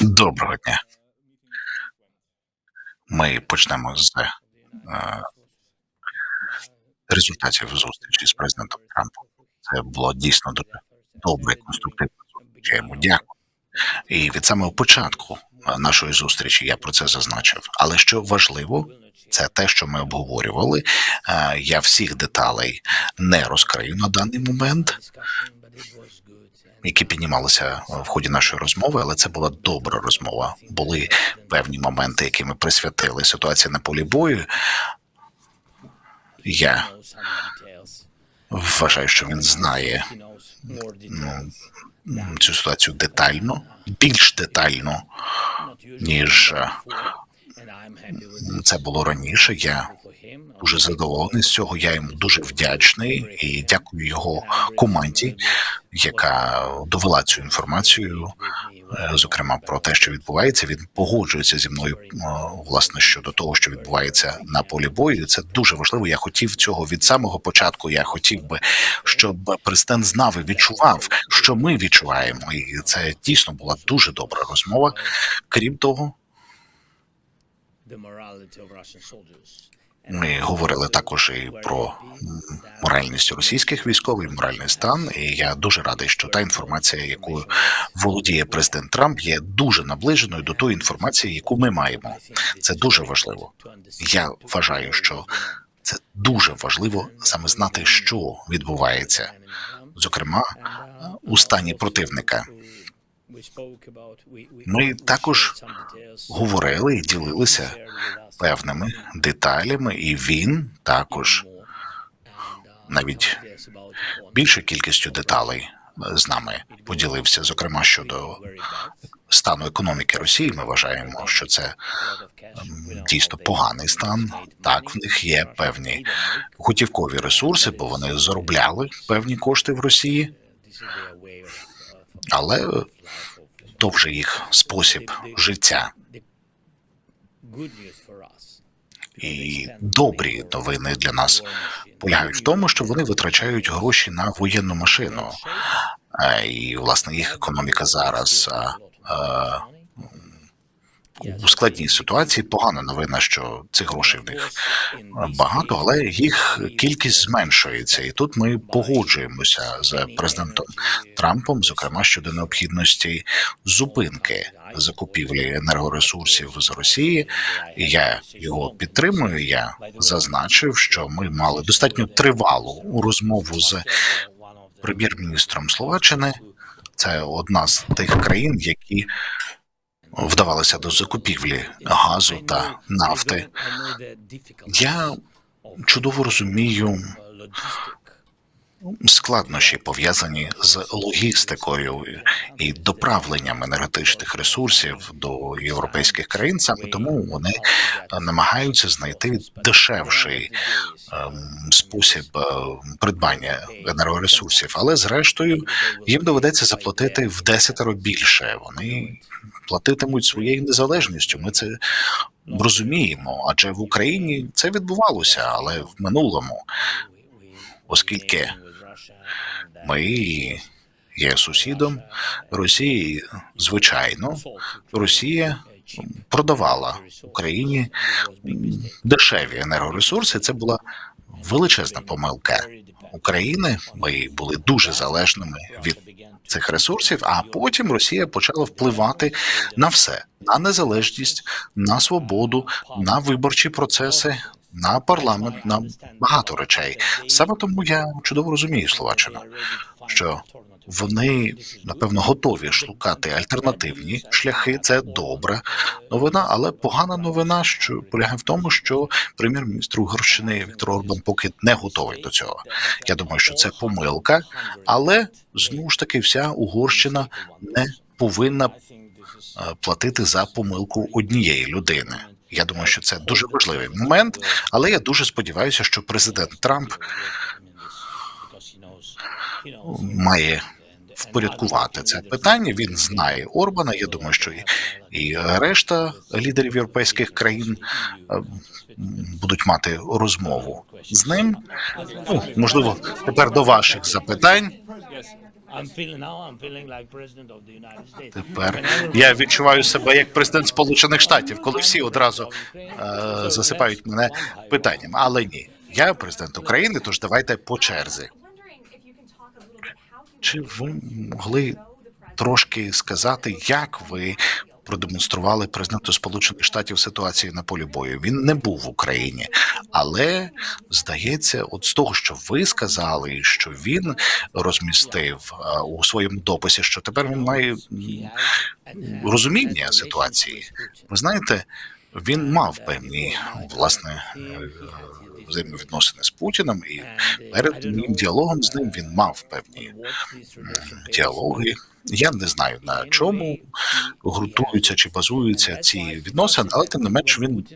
Доброго дня. Ми почнемо з е, результатів зустрічі з президентом Трампом. Це було дійсно дуже добре, конструктивно. Я йому дякую. І від самого початку нашої зустрічі я про це зазначив. Але що важливо, це те, що ми обговорювали. Е, Я всіх деталей не розкрию на даний момент, які піднімалися в ході нашої розмови, але це була добра розмова. Були певні моменти, які ми присвятили ситуації на полі бою. Я вважаю, що він знає ну, цю ситуацію детально, більш детально, ніж е, це було раніше. Я дуже задоволений з цього. Я йому дуже вдячний і дякую його команді, яка довела цю інформацію. е, Зокрема, про те, що відбувається, він погоджується зі мною е, власне щодо того, що відбувається на полі бою. Це дуже важливо. Я хотів цього від самого початку. Я хотів би, щоб президент знав і відчував, що ми відчуваємо, і це дійсно була дуже добра розмова. Крім того, ми говорили також і про моральність російських військових, моральний стан. І я дуже радий, що та інформація, якою володіє президент Трамп, є дуже наближеною до тої інформації, яку ми маємо. Це дуже важливо. Я вважаю, що це дуже важливо саме знати, що відбувається, зокрема у стані противника. Ми також говорили і ділилися певними деталями, і він також навіть більшою кількістю деталей з нами поділився, зокрема щодо стану економіки Росії. Ми вважаємо, що це дійсно поганий стан. Так, в них є певні готівкові ресурси, бо вони заробляли певні кошти в Росії, але то вже їх спосіб життя. І добрі новини для нас полягають в тому, що вони витрачають гроші на воєнну машину. І власне їх економіка зараз у складній ситуації. Погана новина, що цих грошей в них багато, але їх кількість зменшується. І тут ми погоджуємося з президентом Трампом, зокрема щодо необхідності зупинки закупівлі енергоресурсів з Росії. Я його підтримую. Я зазначив, що ми мали достатньо тривалу розмову з прем'єр-міністром Словаччини. Це одна з тих країн, які вдавалися до закупівлі газу та нафти. Я чудово розумію складнощі пов'язані з логістикою і доправленням енергетичних ресурсів до європейських країн. Саме тому вони намагаються знайти дешевший ем, спосіб е, придбання енергоресурсів, але зрештою їм доведеться заплатити в десятеро більше. Вони платитимуть своєю незалежністю. Ми це розуміємо, адже в Україні це відбувалося, але в минулому, оскільки ми є сусідом Росії, звичайно, Росія продавала Україні дешеві енергоресурси. Це була величезна помилка України. Ми були дуже залежними від цих ресурсів, а потім Росія почала впливати на все: на незалежність, на свободу, на виборчі процеси. На парламент на багато речей саме тому я чудово розумію Словаччину, що вони напевно готові шукати альтернативні шляхи. Це добра новина, але погана новина, що полягає в тому, що прем'єр-міністр Угорщини Віктор Орбан поки не готовий до цього. Я думаю, що це помилка, але знову ж таки вся Угорщина не повинна е, платити за помилку однієї людини. Я думаю, що це дуже важливий момент, але я дуже сподіваюся, що президент Трамп має впорядкувати це питання. Він знає Орбана. Я думаю, що і, решта лідерів європейських країн е, будуть мати розмову з ним. Ну, можливо, тепер до ваших запитань. Тепер я відчуваю себе як президент Сполучених Штатів, коли всі одразу е, засипають мене питанням. Але ні, я президент України, тож давайте по черзі. Чи ви могли трошки сказати, як ви продемонстрували президенту Сполучених Штатів ситуацію на полі бою? Він не був в Україні, але здається, от з того, що ви сказали, що він розмістив е, у своєму дописі, що тепер він має розуміння ситуації. Ви знаєте, він мав певні власне е, взаємовідносини з Путіним, і перед моїм діалогом з ним він мав певні діалоги. Я не знаю на чому ґрунтуються чи базуються ці відносини, але тим не менш він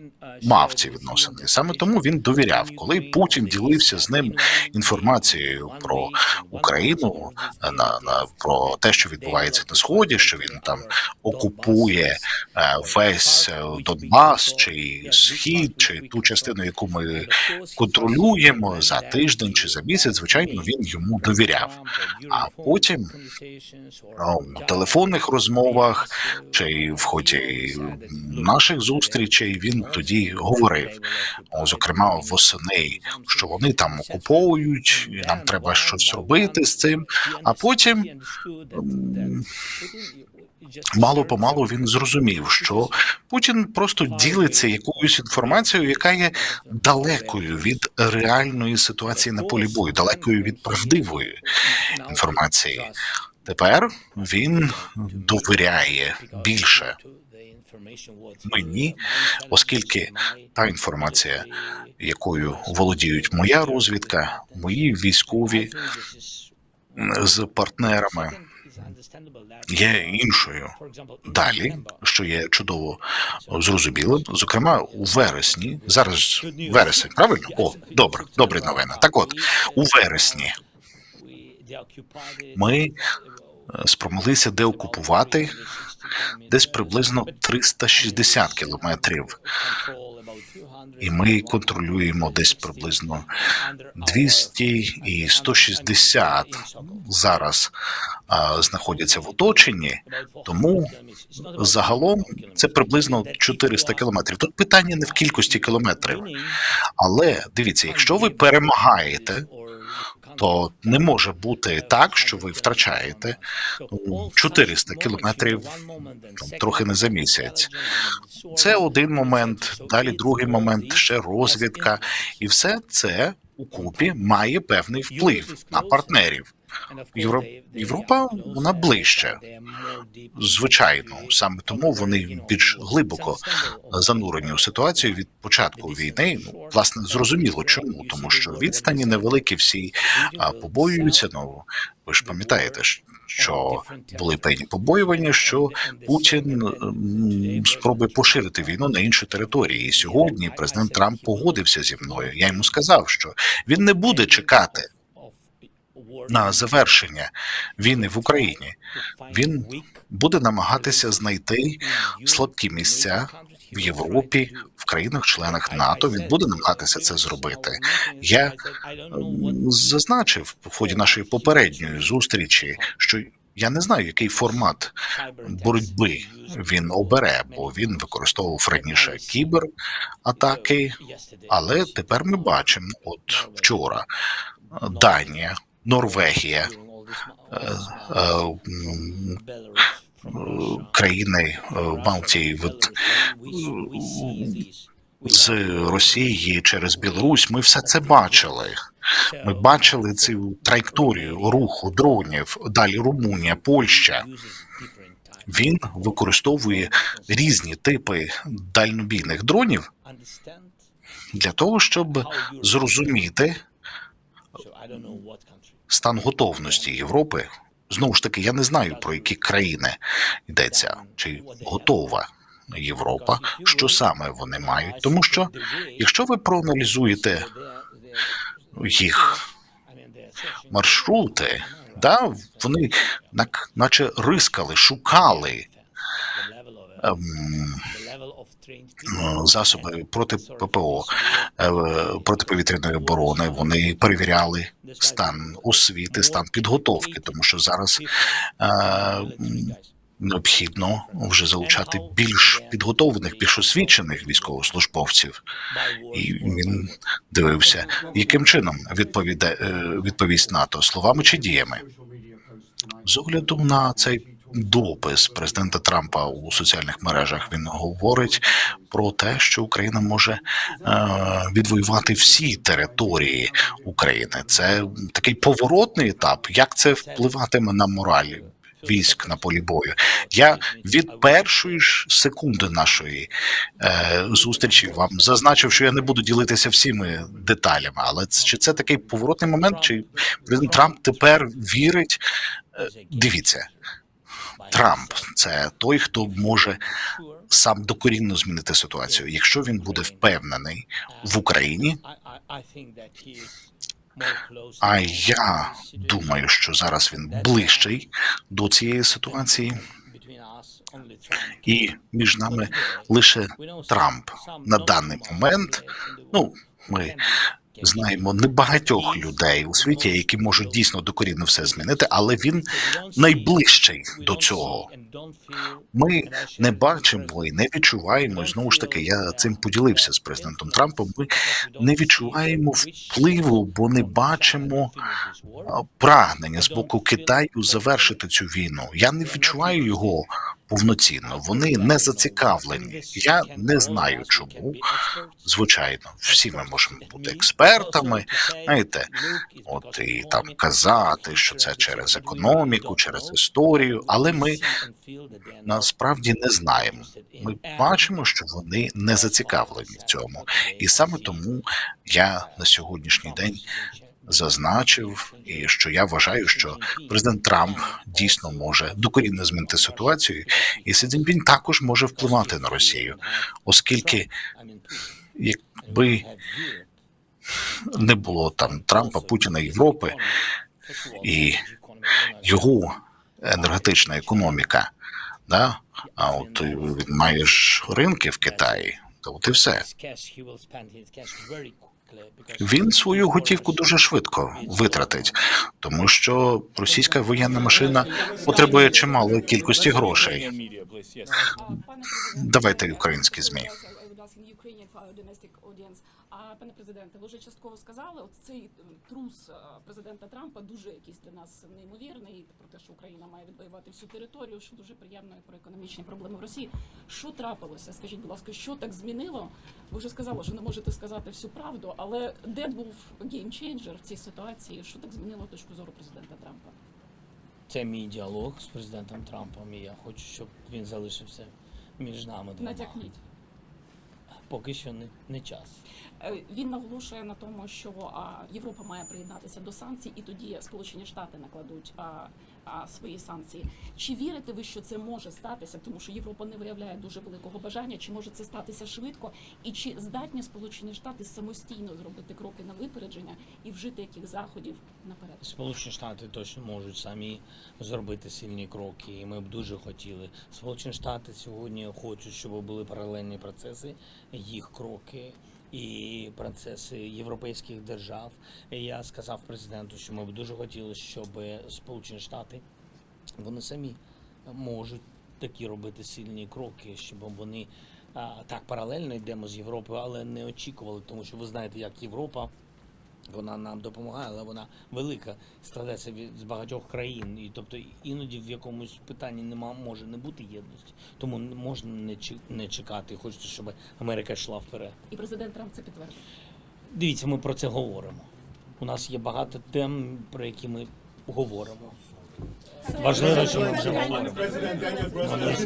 мав ці відносини. Саме тому він довіряв, коли Путін ділився з ним інформацією про Україну, на, на про те, що відбувається на сході, що він там окупує е, весь е, Донбас, чи схід, чи ту частину, яку ми контролюємо за тиждень чи за місяць. Звичайно, він йому довіряв. А потім ну, у телефонних розмовах чи в ході наших зустрічей він тоді говорив, зокрема восени, що вони там окуповують, і нам треба щось робити з цим. А потім мало помалу він зрозумів, що Путін просто ділиться якоюсь інформацією, яка є далекою від реальної ситуації на полі бою, далекою від правдивої інформації. Тепер він довіряє більше мені, оскільки та інформація, якою володіють моя розвідка, мої військові з партнерами, є іншою. Далі, що є чудово зрозумілим, зокрема у вересні, зараз вересень, правильно? О, добре, добрі новини. Так от у вересні ми е, спромоглися деокупувати десь приблизно 360 кілометрів, і ми контролюємо десь приблизно 200 і 160 зараз а, знаходяться в оточенні, тому загалом це приблизно 400 кілометрів. Тут питання не в кількості кілометрів, але дивіться, якщо ви перемагаєте, то не може бути так, що ви втрачаєте ну, 400 кілометрів там, трохи не за місяць. Це один момент. Далі другий момент ще розвідка, і все це у купі має певний вплив на партнерів. Євро... Європа вона ближче, звичайно, саме тому вони більш глибоко занурені у ситуацію від початку війни. Ну, власне, зрозуміло, чому тому, що відстані невеликі, всі побоюються. Ну ви ж пам'ятаєте, що були певні побоювання, що Путін спробує поширити війну на інші території. І сьогодні президент Трамп погодився зі мною. Я йому сказав, що він не буде чекати на завершення війни в Україні. Він буде намагатися знайти слабкі місця в Європі, в країнах-членах НАТО. Він буде намагатися це зробити. Я зазначив в ході нашої попередньої зустрічі, що я не знаю, який формат боротьби він обере, бо він використовував раніше кібератаки, але тепер ми бачимо, от вчора Данія, Норвегія, е, е, країни е, Балтії від з Росії через Білорусь. Ми все це бачили. Ми бачили цю траєкторію руху дронів. Далі Румунія, Польща. Він використовує різні типи дальнобійних дронів для того, щоб зрозуміти стан готовності Європи. Знову ж таки, я не знаю про які країни йдеться, чи готова Європа, що саме вони мають. Тому що якщо ви проаналізуєте їх маршрути, да, вони наче рискали, шукали ем, засоби проти ППО, е, протиповітряної оборони. Вони перевіряли стан освіти, стан підготовки, тому що зараз е, необхідно вже залучати більш підготовлених, більш освічених військовослужбовців. І він дивився, яким чином відповіде е, відповість НАТО словами чи діями. З огляду на цей допис президента Трампа у соціальних мережах він говорить про те, що Україна може е, відвоювати всі території України. Це такий поворотний етап. Як це впливатиме на мораль військ на полі бою? Я від першої ж секунди нашої е, зустрічі вам зазначив, що я не буду ділитися всіми деталями, але чи це такий поворотний момент? Чи президент Трамп тепер вірить? Е, Дивіться, Трамп це той, хто може сам докорінно змінити ситуацію. Якщо він буде впевнений в Україні, а я думаю, що зараз він ближчий до цієї ситуації, і між нами лише Трамп на даний момент. Ну, ми знаємо небагатьох людей у світі, які можуть дійсно докорінно все змінити, але він найближчий до цього. Ми не бачимо і не відчуваємо. Знову ж таки, я цим поділився з президентом Трампом. Ми не відчуваємо впливу, бо не бачимо прагнення з боку Китаю завершити цю війну. Я не відчуваю його повноцінно. Вони не зацікавлені. Я не знаю, чому. Звичайно, всі ми можемо бути експертами, знаєте, от і там казати, що це через економіку, через історію, але ми насправді не знаємо. Ми бачимо, що вони не зацікавлені в цьому, і саме тому я на сьогоднішній день зазначив, і що я вважаю, що президент Трамп дійсно може докорінно змінити ситуацію, і Си Цзіньпінь також може впливати на Росію, оскільки якби не було там Трампа, Путіна, Європи і його енергетична економіка, да? а от він має ж ринки в Китаї, то от і все. Він свою готівку дуже швидко витратить, тому що російська воєнна машина потребує чималої кількості грошей. Давайте українські змі. Пане президенте, ви вже частково сказали, от цей е, трус е, президента Трампа дуже якийсь для нас неймовірний про те, що Україна має відвоювати всю територію, що дуже приємно і про економічні проблеми в Росії. Що трапилося? Скажіть, будь ласка, що так змінило? Ви вже сказали, що не можете сказати всю правду, але де був геймчейнджер в цій ситуації? Що так змінило точку зору президента Трампа? Це мій діалог з президентом Трампом, і я хочу, щоб він залишився між нами двома. Натякніть. Поки що не, не час. Е, Він наголошує на тому, що Європа має приєднатися до санкцій, і тоді Сполучені Штати накладуть свої санкції. Чи вірите ви, що це може статися, тому що Європа не виявляє дуже великого бажання? Чи може це статися швидко? І чи здатні Сполучені Штати самостійно зробити кроки на випередження і вжити яких заходів наперед? Сполучені Штати точно можуть самі зробити сильні кроки, і ми б дуже хотіли. Сполучені Штати сьогодні хочуть, щоб були паралельні процеси, їх кроки. І процеси європейських держав. Я сказав президенту, що ми б дуже хотіли, щоб Сполучені Штати вони самі можуть такі робити сильні кроки, щоб вони так паралельно йдемо з Європою, але не очікували, тому що ви знаєте, як Європа. Вона нам допомагає, але вона велика, складається від з багатьох країн. І тобто іноді в якомусь питанні нема може не бути єдності. Тому можна не не чекати. Хочеться, щоб Америка йшла вперед. І президент Трамп це підтвердив. Дивіться, ми про це говоримо. У нас є багато тем, про які ми говоримо. Важливо, що ми вже говоримо. President Daniel Brunson,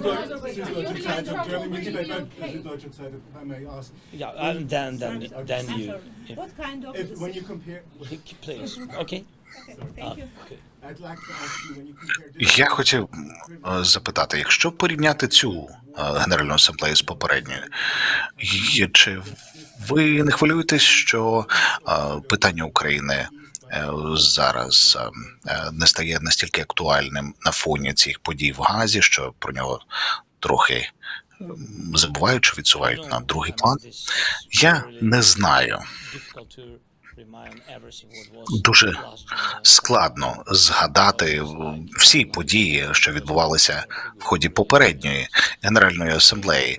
Süddeutsche German newspaper, Süddeutsche Zeitung, if I may ask, Yeah, and then then then you if, What kind of if when you compare, please. Okay. Thank you. I'd like to ask you when you compare. Я хотів е, запитати, якщо порівняти цю е, генеральну асамблею з попередньою, є- чи ви не хвилюєтесь, що е, питання України е, зараз е, е, не стає настільки актуальним на фоні цих подій в Газі, що про нього трохи забувають чи відсувають на другий план. Я не знаю. Дуже складно згадати всі події, що відбувалися в ході попередньої генеральної асамблеї,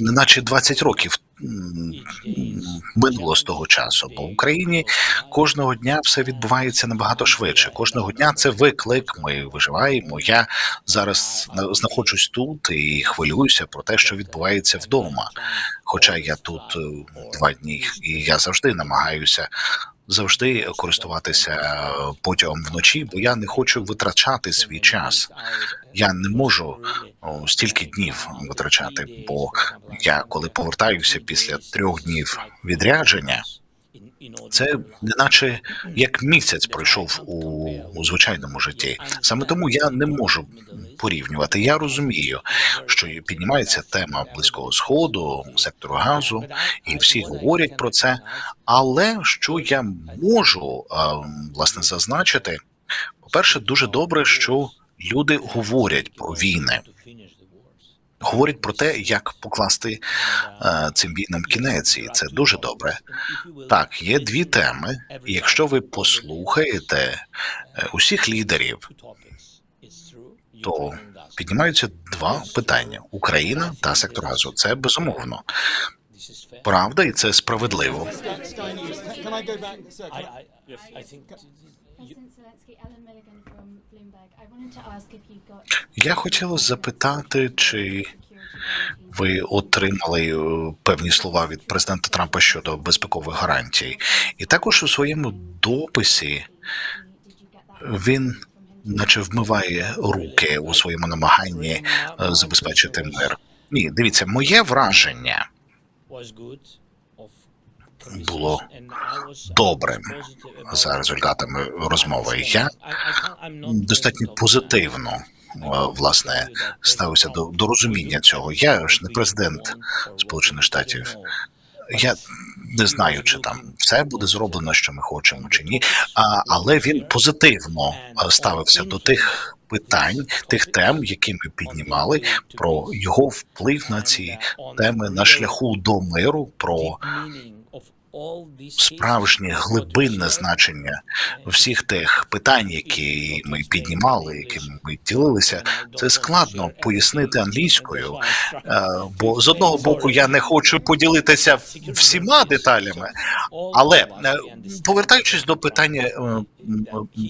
неначе 20 років минуло з того часу. Бо в Україні кожного дня все відбувається набагато швидше. Кожного дня це виклик. Ми виживаємо. Я зараз знаходжусь тут і хвилююся про те, що відбувається вдома. Хоча я тут е, два дні, і я завжди намагаюся завжди користуватися е, потягом вночі, бо я не хочу витрачати свій час. Я не можу стільки днів витрачати, бо я коли повертаюся після трьох днів відрядження, це неначе як місяць пройшов у, у звичайному житті. Саме тому я не можу порівнювати. Я розумію, що піднімається тема близького сходу, сектору газу, і всі говорять про це. Але що я можу власне зазначити, по-перше, дуже добре, що люди говорять про війни, говорять про те, як покласти е, цим війнам кінець, і це дуже добре. Так, є дві теми. І якщо ви послухаєте е, усіх лідерів, то піднімаються два питання: Україна та сектор газу. Це безумовно правда, і це справедливо. Я хотіла запитати, чи ви отримали е, певні слова від президента Трампа щодо безпекових гарантій, і також у своєму дописі він, наче вмиває руки у своєму намаганні е, забезпечити мир. Ні, дивіться, моє враження було добрим за результатами розмови. Я достатньо позитивно е, власне ставився до, до розуміння цього. Я ж не президент Сполучених Штатів. Я не знаю, чи там все буде зроблено, що ми хочемо, чи ні. А, але він позитивно е, ставився до тих питань, тих тем, які ми піднімали, про його вплив на ці теми на шляху до миру, про справжнє глибинне значення всіх тих питань, які ми піднімали, якими ми ділилися. Це складно пояснити англійською, е, бо з одного боку я не хочу поділитися всіма деталями, але е, повертаючись до питання е,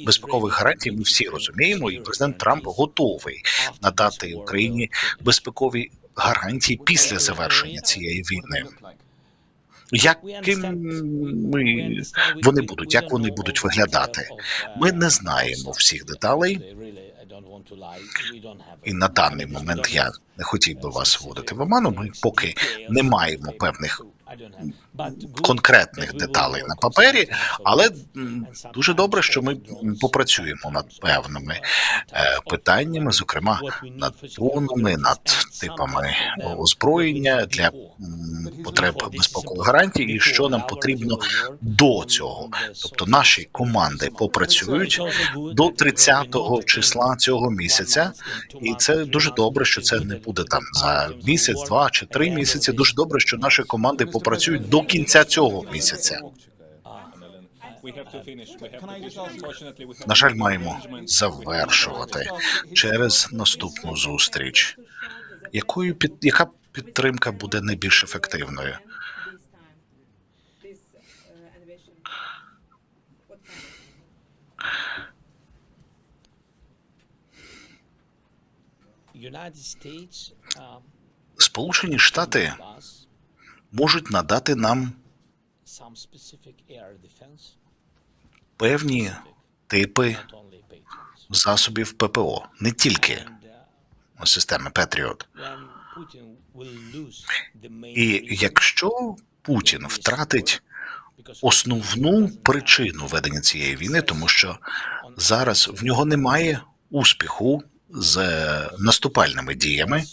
безпекових гарантій, ми всі розуміємо, і президент Трамп готовий надати Україні безпекові гарантії після завершення цієї війни. Яким ми вони будуть, як вони будуть виглядати? Ми не знаємо всіх деталей, і на даний момент я не хотів би вас вводити в оману. Ми поки не маємо певних конкретних деталей на папері, але дуже добре, що ми попрацюємо над певними е, питаннями, зокрема над дронами, над типами озброєння для потреб безпекових гарантій, і що нам потрібно до цього. Тобто наші команди попрацюють до 30-го числа цього місяця, і це дуже добре, що це не буде там за місяць, два чи три місяці. Дуже добре, що наші команди попрацюють до кінця цього місяця. На жаль, маємо завершувати через наступну зустріч. Якою під яка підтримка буде найбільш ефективною? of? Сполучені Штати можуть надати нам певні типи засобів ППО, не тільки системи Петріот. І якщо Путін втратить основну причину ведення цієї війни, тому що зараз в нього немає успіху з наступальними діями,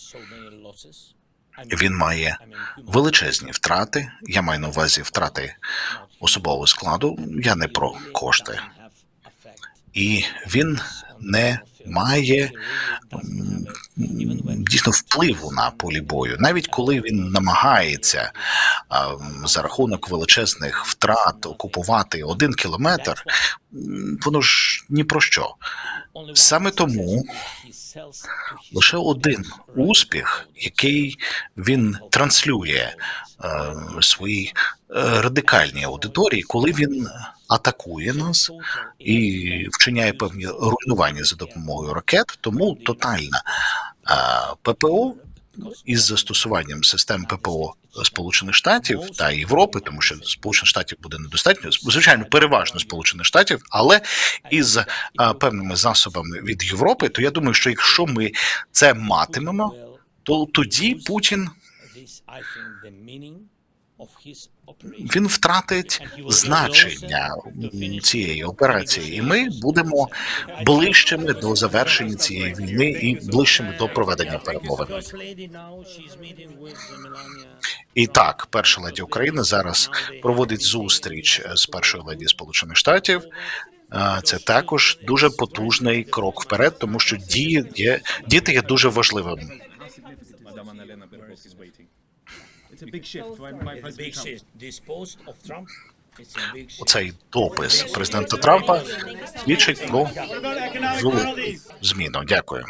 він має величезні втрати. Я маю на увазі втрати особового складу. Я не про кошти, і він не має дійсно впливу на полі бою, навіть коли він намагається за рахунок величезних втрат окупувати один кілометр, воно ж ні про що. Саме тому лише один успіх, який він транслює е, своїй е, радикальній аудиторії, коли він атакує нас і вчиняє певні руйнування за допомогою ракет, тому тотальна е, ППО із застосуванням систем ППО Сполучених Штатів та Європи, тому що Сполучених Штатів буде недостатньо, звичайно, переважно Сполучених Штатів, але із е, певними засобами від Європи, то я думаю, що якщо ми це матимемо, то тоді Путін він втратить значення цієї операції, і ми будемо ближчими до завершення цієї війни і ближчими до проведення перемовин. І так, перша леді України зараз проводить зустріч з першою леді Сполучених Штатів. Це також дуже потужний крок вперед, тому що дії є діти є дуже важливим. How a big shift when my? It's a big shift. Why, why President Trump? Оцей допис президента Трампа свідчить про зміну. Дякую.